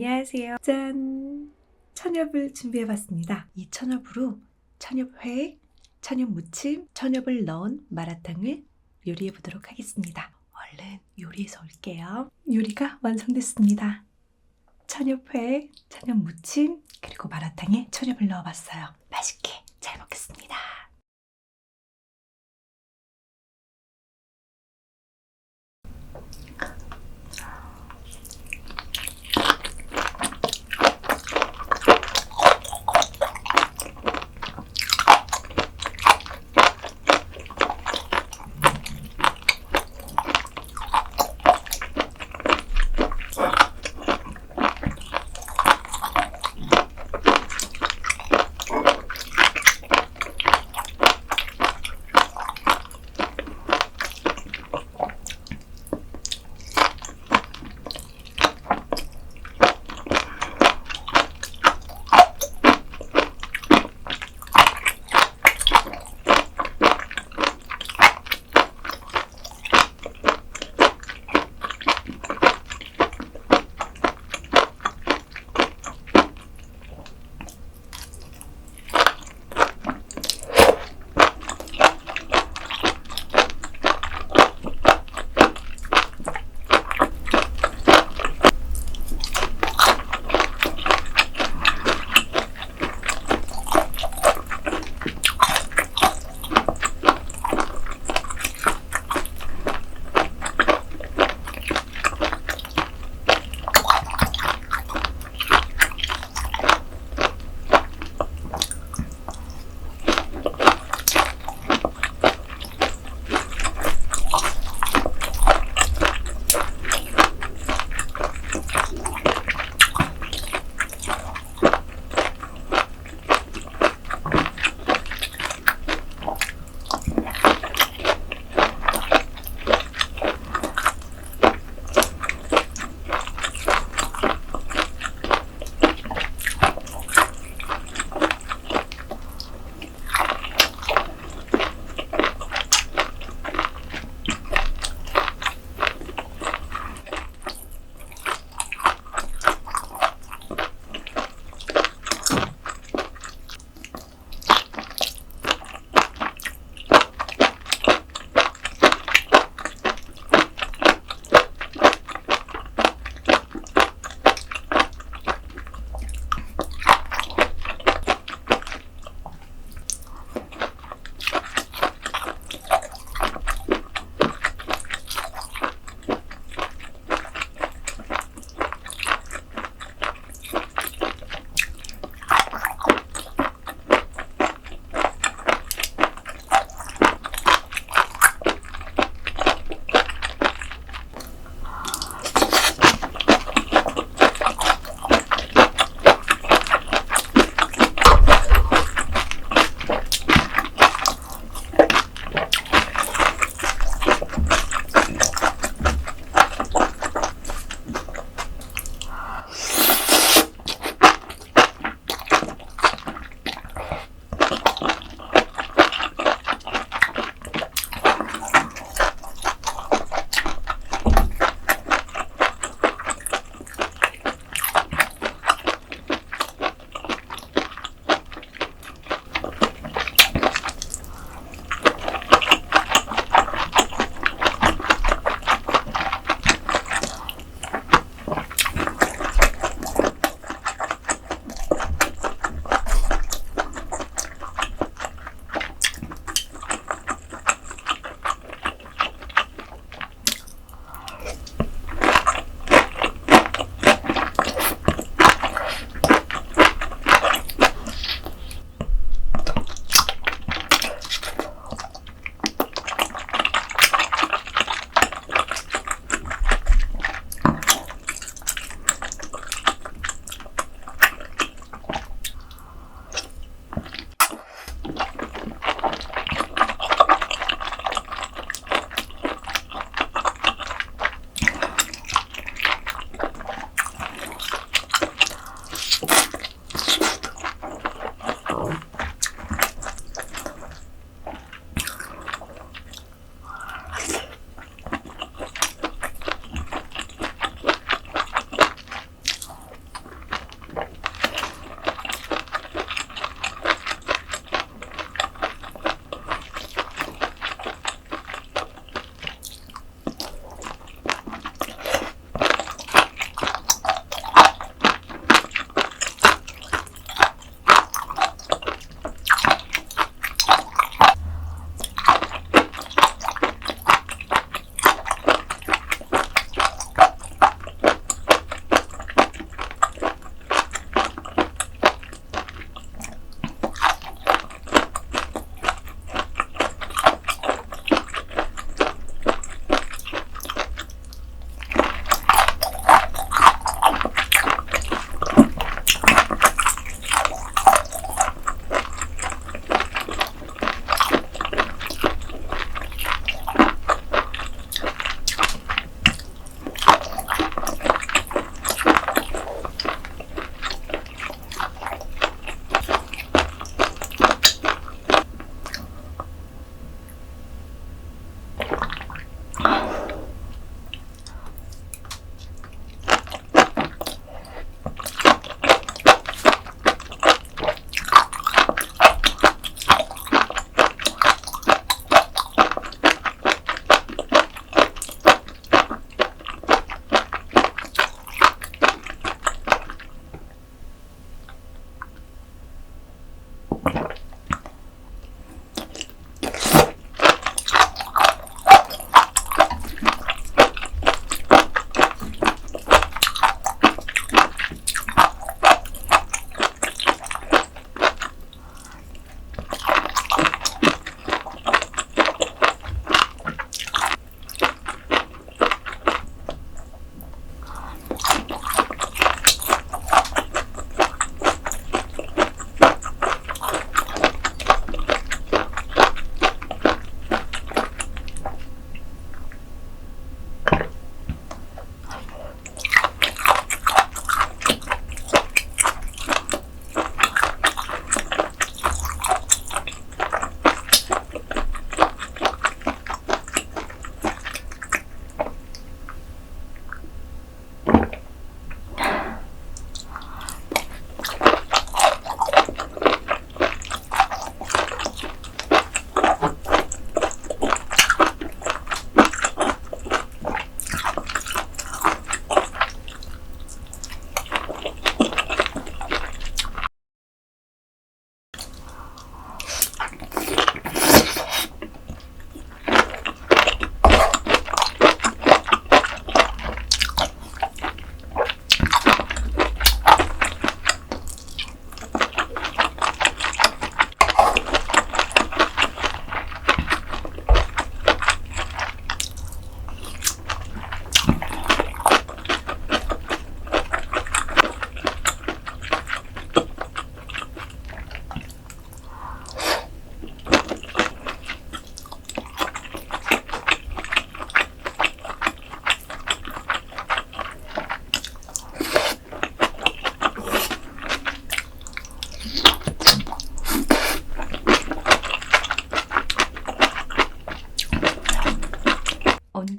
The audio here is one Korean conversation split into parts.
안녕하세요. 짠! 천엽을 준비해봤습니다. 이 천엽으로 천엽회, 천엽무침, 천엽을 넣은 마라탕을 요리해보도록 하겠습니다. 얼른 요리해서 올게요. 요리가 완성됐습니다. 천엽회, 천엽무침, 그리고 마라탕에 천엽을 넣어봤어요. 맛있게 잘 먹겠습니다.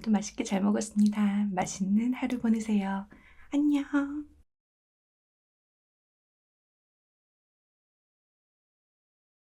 맛있게 잘 먹었습니다. 맛있는 하루 보내세요. 안녕.